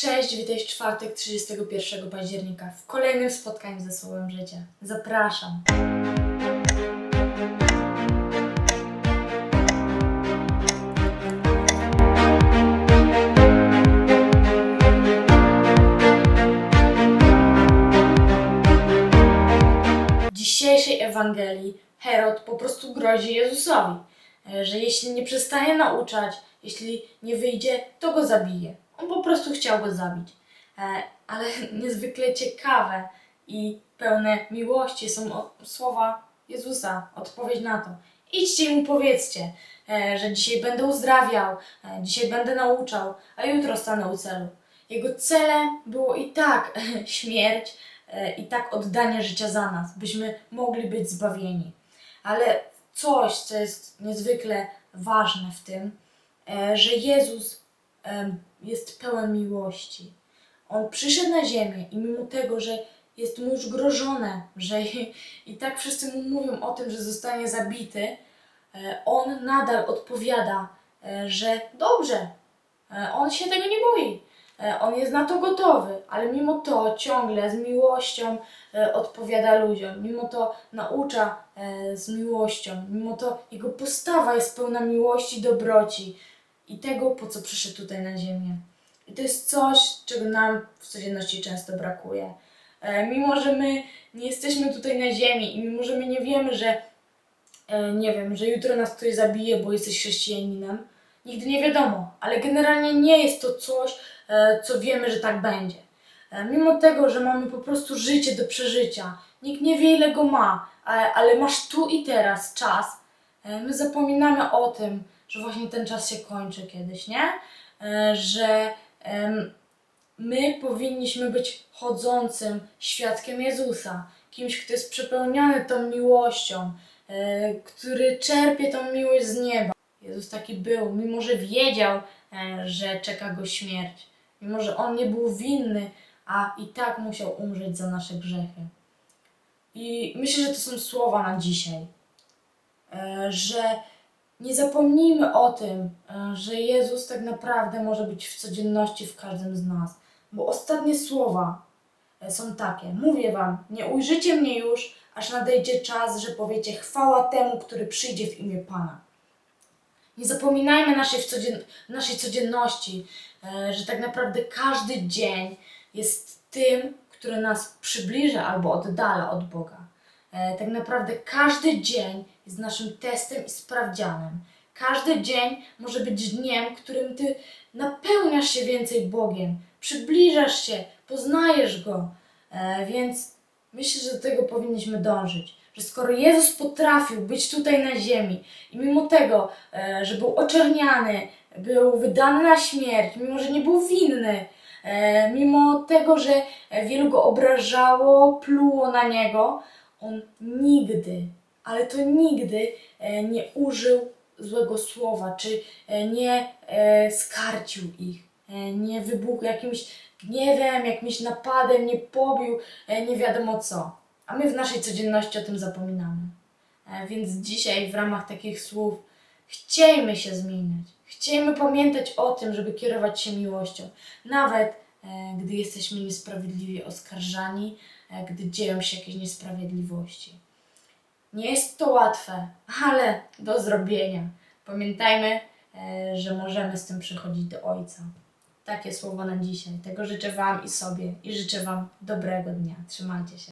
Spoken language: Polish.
Cześć, witaj w czwartek 31 października w kolejnym spotkaniu ze Słowem Życia. Zapraszam. W dzisiejszej Ewangelii Herod po prostu grozi Jezusowi, że jeśli nie przestanie nauczać, jeśli nie wyjdzie, to go zabije. On po prostu chciał go zabić. E, Ale niezwykle ciekawe i pełne miłości są słowa Jezusa, odpowiedź na to. Idźcie i mu powiedzcie, e, że dzisiaj będę uzdrawiał, e, dzisiaj będę nauczał, a jutro stanę u celu. Jego celem było i tak śmierć, i tak oddanie życia za nas, byśmy mogli być zbawieni. Ale coś, co jest niezwykle ważne w tym, że Jezus jest pełen miłości. On przyszedł na ziemię i mimo tego, że jest mu już grożone, że i, tak wszyscy mu mówią o tym, że zostanie zabity, e, on nadal odpowiada, e, że dobrze, e, on się tego nie boi. On jest na to gotowy, ale mimo to ciągle z miłością odpowiada ludziom, mimo to naucza z miłością, mimo to jego postawa jest pełna miłości, dobroci i tego, po co przyszedł tutaj na ziemię. I to jest coś, czego nam w codzienności często brakuje. E, Mimo, że my nie jesteśmy tutaj na ziemi i mimo, że my nie wiemy, że e, nie wiem, że jutro nas ktoś zabije, bo jesteś chrześcijaninem, nigdy nie wiadomo, ale generalnie nie jest to coś, e, co wiemy, że tak będzie. Mimo tego, że mamy po prostu życie do przeżycia, nikt nie wie ile go ma, ale, masz tu i teraz czas, my zapominamy o tym, że właśnie ten czas się kończy kiedyś, nie? E, Że my powinniśmy być chodzącym świadkiem Jezusa, kimś, kto jest przepełniony tą miłością, e, który czerpie tą miłość z nieba. Jezus taki był, mimo że wiedział, e, że czeka go śmierć, mimo że on nie był winny, a i tak musiał umrzeć za nasze grzechy. I myślę, że to są słowa na dzisiaj, że nie zapomnijmy o tym, e, że Jezus tak naprawdę może być w codzienności w każdym z nas, bo ostatnie słowa e, są takie: Mówię wam, nie ujrzycie mnie już, aż nadejdzie czas, że powiecie chwała temu, który przyjdzie w imię Pana. Nie zapominajmy naszej, codzien- naszej codzienności, e, że tak naprawdę każdy dzień jest tym, który nas przybliża albo oddala od Boga. E, tak naprawdę każdy dzień jest naszym testem i sprawdzianem. Każdy dzień może być dniem, którym ty napełniasz się więcej Bogiem, przybliżasz się, poznajesz Go. E, więc myślę, że do tego powinniśmy dążyć. Że skoro Jezus potrafił być tutaj na ziemi i mimo tego, e, że był oczerniany, był wydany na śmierć, mimo że nie był winny, mimo tego, że wielu go obrażało, pluło na niego, on nigdy, ale to nigdy e, nie użył złego słowa, czy e, nie e, skarcił ich, nie wybuchł jakimś gniewem, jakimś napadem, nie pobił, nie wiadomo co. A my w naszej codzienności o tym zapominamy. Więc dzisiaj w ramach takich słów chciejmy się zmieniać. Chciejmy pamiętać o tym, żeby kierować się miłością. Nawet gdy jesteśmy niesprawiedliwie oskarżani, gdy dzieją się jakieś niesprawiedliwości. Nie jest to łatwe, ale do zrobienia. Pamiętajmy, e, że możemy z tym przychodzić do Ojca. Takie słowo na dzisiaj. Tego życzę Wam i sobie i życzę Wam dobrego dnia. Trzymajcie się.